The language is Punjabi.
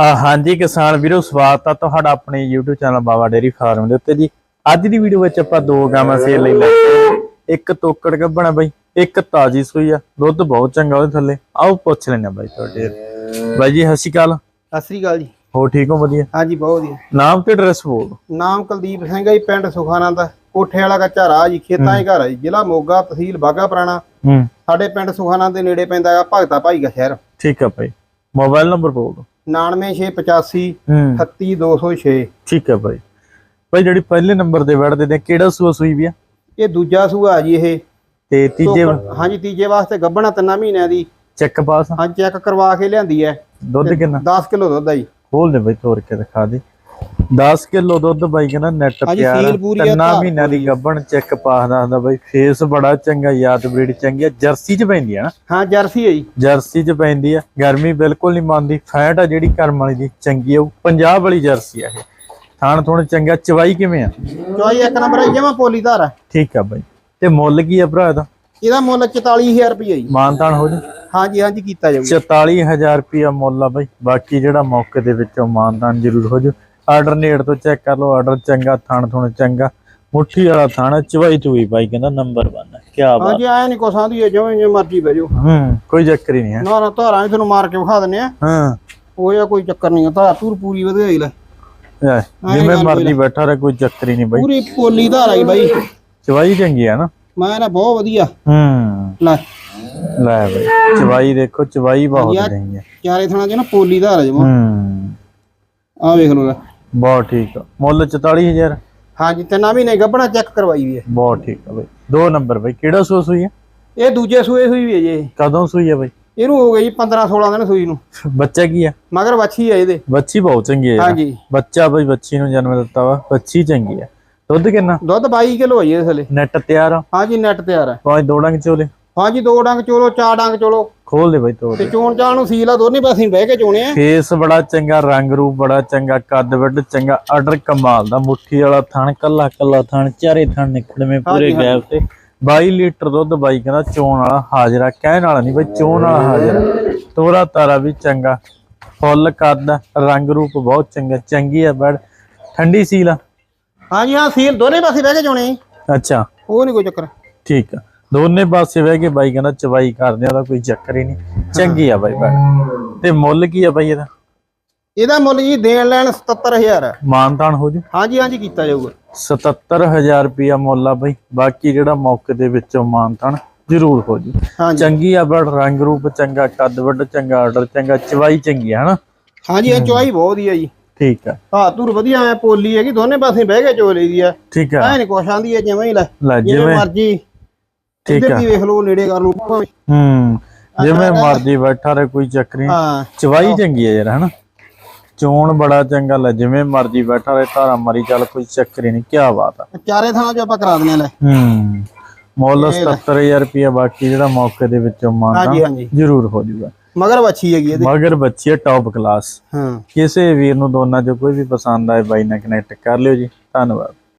ਆ ਹਾਂਜੀ ਕਿਸਾਨ ਵੀਰੋ ਸਵਾਗਤ ਆ ਤੁਹਾਡਾ ਆਪਣੇ YouTube channel Baba dairy farm ਦੇ ਉੱਤੇ ਜੀ। ਅੱਜ ਦੀ ਵੀਡੀਓ ਵਿੱਚ ਆਪਾਂ ਦੋ ਗਾਵਾਂ ਸੇਲ ਲਈ ਲੈ। ਇੱਕ ਤੋਕੜ ਗੱਬਣਾ ਬਾਈ ਇੱਕ ਤਾਜੀ ਸੂਈ ਆ। ਦੁੱਧ ਬਹੁਤ ਚੰਗਾ ਉਹਦੇ ਥੱਲੇ। ਆਓ ਪੁੱਛ ਲੈਣਾ ਬਾਈ ਤੁਹਾਡੇ ਬਾਈ ਜੀ ਸਤਿ ਸ਼੍ਰੀ ਅਕਾਲ। ਸਤਿ ਸ੍ਰੀ ਅਕਾਲ ਜੀ। ਹੋ ਠੀਕ ਹੋ? ਵਧੀਆ। ਹਾਂਜੀ ਬਹੁਤ ਵਧੀਆ। ਨਾਮ ਤੇ ਐਡਰੈਸ ਬੋਲ। ਨਾਮ ਕੁਲਦੀਪ ਸਿੰਘ ਹੈ ਜੀ ਪਿੰਡ ਸੁਖਾਨੰਦ ਕੋਠੇ ਵਾਲਾ ਕੱਚਾ ਰਾਹ ਜੀ ਖੇਤਾਂ 'ਚ ਘਰ ਹੈ ਜੀ। ਜ਼ਿਲ੍ਹਾ ਮੋਗਾ ਤਹਿਸੀਲ ਬਾਗਾ ਪੁਰਾਣਾ। ਹੂੰ। ਸਾਡੇ ਪਿੰਡ ਸੁਖਾਨੰਦ ਦੇ ਨੇੜੇ ਪੈਂਦਾ ਹੈ ਭਗਤਾ ਭਾਈ ਦਾ ਸ਼ਹਿਰ। ਠੀਕ ਆ ਬਾਈ। ਮੋਬਾਈਲ ਨੰਬਰ ਬੋਲ ਦਿਓ। 99685 ਹੂੰ। 38206 ਠੀਕ ਆ ਬਾਈ ਬਾਈ ਜਿਹੜੀ ਪਹਿਲੇ ਨੰਬਰ ਤੇ ਵੜਦੇ ਨੇ ਕਿਹੜਾ ਸੂਆ ਸੂਈ ਵੀ ਆ? ਇਹ ਦੂਜਾ ਸੂਆ ਜੀ ਇਹ। ਤੇ ਤੀਜੇ ਧੋਕੜ- ਹਾਂਜੀ ਤੀਜੇ ਵਾਸਤੇ ਗੱਭਣਾ ਤਿੰਨਾਂ ਮਹੀਨਿਆਂ ਦੀ। ਚੈੱਕ ਪਾਸ ਹਾਂ ਚੈੱਕ ਕਰਵਾ ਕੇ ਲਿਆਂਦੀ ਹੈ। ਦੁੱਧ ਕਿੰਨਾ? 10 ਕਿਲੋ ਦੁੱਧ ਆ ਜੀ। ਖੋਲ ਦੇ ਬਾਈ ਤੋੜ ਕੇ ਦਿਖਾ ਦੇ। 10 ਕਿਲੋ ਦੁੱਧ ਬਾਈ ਕਹਿੰਦਾ ਨੈਟ ਆ, ਤਿੰਨਾਂ ਮਹੀਨਿਆਂ ਦੀ ਗੱਬਣ ਚੈੱਕ ਪਾਸ ਦੱਸਦਾ ਬਾਈ। ਫੇਸ ਬੜਾ ਚੰਗਾ ਯਾਦ ਬਰੀਡ ਚੰਗੀ ਆ। ਜਰਸੀ ਚ ਪੈਂਦੀ ਆ ਨਾ? ਹਾਂ ਜਰਸੀ ਹੈ ਜੀ। ਜਰਸੀ ਚ ਪੈਂਦੀ ਆ। ਗਰਮੀ ਬਿਲਕੁਲ ਨਹੀਂ ਮੰਨਦੀ। ਫੈਟ ਆ ਜਿਹੜੀ ਕਰਮ ਵਾਲੀ ਦੀ ਚੰਗੀ ਆ। ਪੰਜਾਬ ਵਾਲੀ ਜਰਸੀ ਆ ਇਹ। ਥਾਣ ਥੋਣ ਚੰਗਾ। ਚਵਾਈ ਕਿਵੇਂ ਆ? ਚੋਈ ਇੱਕ ਨੰਬਰ ਹੈ ਜਮਾ ਪੋਲੀ ਧਾਰ ਹੈ ਠੀਕ ਆ ਬਾਈ। ਤੇ ਮੁੱਲ ਕੀ ਆ ਭਰਾ ਇਹਦਾ? ਇਹਦਾ ਮੁੱਲ 44000 ਰੁਪਏ ਜੀ। ਮਾਨਤਾਨ ਹੋ ਜਾ? ਹਾਂਜੀ ਹਾਂਜੀ ਕੀਤਾ ਜਾਊਗਾ। 44000 ਰੁਪਿਆ ਮੁੱਲ ਆ ਬਾਈ। ਬਾਕੀ ਜਿਹੜਾ ਮੌਕੇ ਦੇ ਵਿੱਚੋਂ ਮਾਨਤਾਨ ਜ਼ਰੂਰ ਹੋ ਜਾ। ਆਰਡਰ ਨੇੜ ਤੋਂ ਚੈੱਕ ਕਰ ਲਓ ਆਰਡਰ ਚੰਗਾ ਥਣ ਥੁਣ ਚੰਗਾ। ਮੁੱਠੀ ਵਾਲਾ ਥਾਣਾ ਚਵਾਈ ਚੁਈ ਬਾਈ ਕਹਿੰਦਾ ਨੰਬਰ 1 ਕੀ ਬਾਤ। ਹਾਂਜੀ ਐ ਨਹੀਂ ਕੋਸਾਂ ਦੀ ਜਿਵੇਂ ਜਿਵੇਂ ਮਰਜ਼ੀ ਬਹਿ ਜਾਓ। ਹੂੰ ਕੋਈ ਚੱਕਰ ਹੀ ਨਹੀਂ ਹੈ। ਨਾ ਨਾ ਧਾਰਾਂ ਵੀ ਤੁਹਾਨੂੰ ਮਾਰ ਕੇ ਵਿਖਾ ਦਿੰਨੇ ਆ ਹਾਂ। ਉਹ ਜਾਂ ਕੋਈ ਚੱਕਰ ਨਹੀਂ ਧਾਰ ਤੂਰ ਪੂਰੀ ਵਧੀਆ ਹੀ ਲੈ ਜਿਵੇਂ ਮਰਜ਼ੀ ਬੈਠਾ ਰਹੇ ਕੋਈ ਚੱਕਰ ਹੀ ਨਹੀਂ ਬਾਈ। ਪੂਰੀ ਪੋਲੀ ਧਾਰ ਆਈ ਬਾਈ। ਚਵਾਈ ਚੰਗੀ ਆ ਨਾ। ਮੈਂ ਨਾ ਬਹੁਤ ਵਧੀਆ। ਹੂੰ। ਲੈ। ਲੈ ਬਾਈ ਚਵਾਈ ਦੇਖੋ ਚਵਾਈ ਬਹੁਤ ਚੰਗੀ ਆ ਚਾਰੇ ਥਾਣਾ ਚ ਨਾ ਪੋਲੀ ਧਾਰ ਜਮਾ। ਹੂੰ। ਆ ਵੇਖ ਲਓ ਲੈ। ਬਹੁਤ ਠੀਕ ਆ। ਮੁੱਲ 44000 ਹਾਂਜੀ ਤਿੰਨਾਂ ਮਹੀਨੇ ਗੱਭਣਾ ਚੈੱਕ ਕਰਵਾਈ ਵੀ ਹੈ। ਬਹੁਤ ਠੀਕ ਆ ਬਾਈ। ਦੋ ਨੰਬਰ ਬਾਈ ਕਿਹੜਾ ਸੂਆ ਸੂਈ ਆ? ਇਹ ਦੂਜੇ ਸੂਏ ਹੋਈ ਵੀ ਹੈ ਜੀ ਕਦੋਂ ਸੂਈ ਆ ਬਾਈ? ਇਹਨੂੰ ਹੋ ਗਈ 15 16 ਦਿਨ ਸੂਈ ਨੂੰ। ਬੱਚਾ ਕੀ ਆ? ਮਗਰ ਵੱਛੀ ਹੈ ਇਹਦੇ। ਬੱਚੀ ਬਹੁਤ ਚੰਗੀ ਹੈ ਹਾਂਜੀ। ਬੱਚਾ ਬਈ ਬੱਚੀ ਨੂੰ ਜਨਮ ਦਿੱਤਾ ਵਾ ਬੱਚੀ ਚੰਗੀ ਆ। ਦੁੱਧ ਕਿੰਨਾ? ਦੁੱਧ 22 ਕਿਲੋ ਹੈ ਇਹਦੇ ਥਲੇ। ਨੈਟ ਤਿਆਰ ਆ। ਹਾਂਜੀ ਨੈਟ ਤਿਆਰ ਹੈ ਪੰਜ ਦੋ ਡੰਗ ਚੋਲੇ। ਹਾਂਜੀ ਦੋ ਡੰਗ ਚੋਲੋ ਚਾਰ ਡੰਗ ਚੋਲੋ। ਖੋਲ ਦੇ ਬਈ ਤੋੜ ਤੇ ਚੋਣ ਚਾਲ ਨੂੰ ਸੀਲ ਆ ਦੋਨੇ ਪਾਸੇ ਬਹਿ ਕੇ ਚੋਣੇ ਆ। ਫੇਸ ਬੜਾ ਚੰਗਾ ਰੰਗ ਰੂਪ ਬੜਾ ਚੰਗਾ ਕੱਦ ਵੱਡ ਚੰਗਾ ਆਰਡਰ ਕਮਾਲ ਦਾ ਮੁੱਠੀ ਵਾਲਾ ਥਣ ਕੱਲਾ ਕੱਲਾ ਥਣ ਚਾਰੇ ਥਣ ਨਿਕੜਵੇਂ ਪੂਰੇ ਗੈਪ ਤੇ। 22 ਲੀਟਰ ਦੁੱਧ ਬਾਈ ਕਹਿੰਦਾ ਚੋਣ ਵਾਲਾ ਹਾਜ਼ਰਾ ਕਹਿਣ ਵਾਲਾ ਨਹੀਂ ਬਈ ਚੋਣ ਵਾਲਾ ਹਾਜ਼ਰਾ। ਤੋਰਾ ਤਾਰਾ ਵੀ ਚੰਗਾ ਫੁੱਲ ਕੱਦ ਰੰਗ ਰੂਪ ਬਹੁਤ ਚੰਗਾ ਚੰਗੀ ਆ ਬੜ ਠੰਡੀ ਸੀਲ ਆ। ਹਾਂਜੀ ਹਾਂ ਸੀਲ ਦੋਨੇ ਪਾਸੇ ਬਹਿ ਕੇ ਚੋਣੇ। ਅੱਛਾ। ਉਹ ਨਹੀਂ ਕੋਈ ਚੱਕਰ। ਠੀਕ ਆ। ਦੋਨੇ ਪਾਸੇ ਬਹਿ ਕੇ ਬਾਈ ਕਹਿੰਦਾ ਚਵਾਈ ਕਰਦੇ ਆ ਉਹਦਾ ਕੋਈ ਚੱਕਰ ਹੀ ਨਹੀਂ। ਚੰਗੀ ਆ ਬਾਈ ਬੜ ਤੇ ਮੁੱਲ ਕੀ ਆ ਬਾਈ ਇਹਦਾ? ਇਹਦਾ ਮੁੱਲ ਜੀ ਦੇਣ ਲੈਣ 77000 ਹੈ ਮਾਨਤਾਨ ਹੋ ਜੂ? ਹਾਂਜੀ ਹਾਂਜੀ ਕੀਤਾ ਜਾਊਗਾ। 77000 ਰੁਪਿਆ ਮੁੱਲ ਆ ਬਈ। ਬਾਕੀ ਜਿਹੜਾ ਮੌਕੇ ਦੇ ਵਿੱਚੋਂ ਮਾਨਤਨ ਜ਼ਰੂਰ ਹੋ ਜੂ। ਹਾਂਜੀ। ਚੰਗੀ ਆ ਬੜ ਰੰਗ ਰੂਪ ਚੰਗਾ ਕੱਦ ਵੱਡ ਚੰਗਾ ਆਰਡਰ ਚੰਗਾ ਚਵਾਈ ਚੰਗੀ ਆ ਹਨਾ? ਹਾਂਜੀ ਇਹ ਚੁਆਈ ਬਹੁਤ ਵਧੀਆ ਜੀ। ਠੀਕ ਆ। ਹਾਂ ਤੂਰ ਵਧੀਆ ਐ ਪੋਲੀ ਹੈਗੀ ਦੋਨੇ ਪਾਸੇ ਬਹਿ ਕੇ ਚੋ ਲਈਦੀ ਆ। ਠੀਕ ਆ। ਐ ਨਹੀਂ ਕੁਛ ਆਂਦੀ ਐ ਜਿਵੇਂ ਹੀ ਲੈ। ਲੈ ਜਿਵੇਂ ਜਿਵੇਂ। ਮਰਜ਼ੀ। ਠੀਕ ਆ। ਦੀ ਵੇਖ ਲਓ ਨੇੜੇ ਕਰ ਲਓ ਭਾਵੇਂ। ਹੂੰ ਜਿਵੇਂ ਮਰਜ਼ੀ ਬੈਠਾ ਰਹੇ ਕੋਈ ਚੱਕਰ ਨਹੀਂ ਹਾਂ ਚਵਾਈ ਚੰਗੀ ਆ ਯਾਰ ਹਨਾ? ਚੋਣ ਬੜਾ ਚੰਗਾ ਲੈ ਜਿਵੇਂ ਮਰਜ਼ੀ ਬੈਠਾ ਰਹੇ ਧਾਰਾ ਮਰੀ ਚੱਲ ਕੋਈ ਚੱਕਰ ਹੀ ਨਹੀਂ ਕੀ ਬਾਤ ਆ। ਚਾਰੇ ਥਾਂ ਚ ਆਪਾਂ ਕਰਾ ਦਿੰਦੇ ਲੈ। ਹੂੰ ਮੁੱਲ 77000 ਰੁਪਿਆ ਬਾਕੀ ਜਿਹੜਾ ਮੌਕੇ ਦੇ ਵਿੱਚੋਂ ਹਾਂਜੀ ਜ਼ਰੂਰ ਹੋ ਜੂਗਾ ਮਗਰ ਵੱਛੀ ਹੈਗੀ ਇਹਦੇ। ਮਗਰ ਬੱਚੀ ਹੈ ਟੌਪ ਕਲਾਸ ਹਾਂ। ਕਿਸੇ ਵੀਰ ਨੂੰ ਦੋਨਾਂ ਚੋਂ ਕੋਈ ਵੀ ਪਸੰਦ ਆਏ ਬਾਈ ਨਾਲ ਕਨੈਕਟ ਕਰ ਲਿਓ ਜੀ। ਧੰਨਵਾਦ।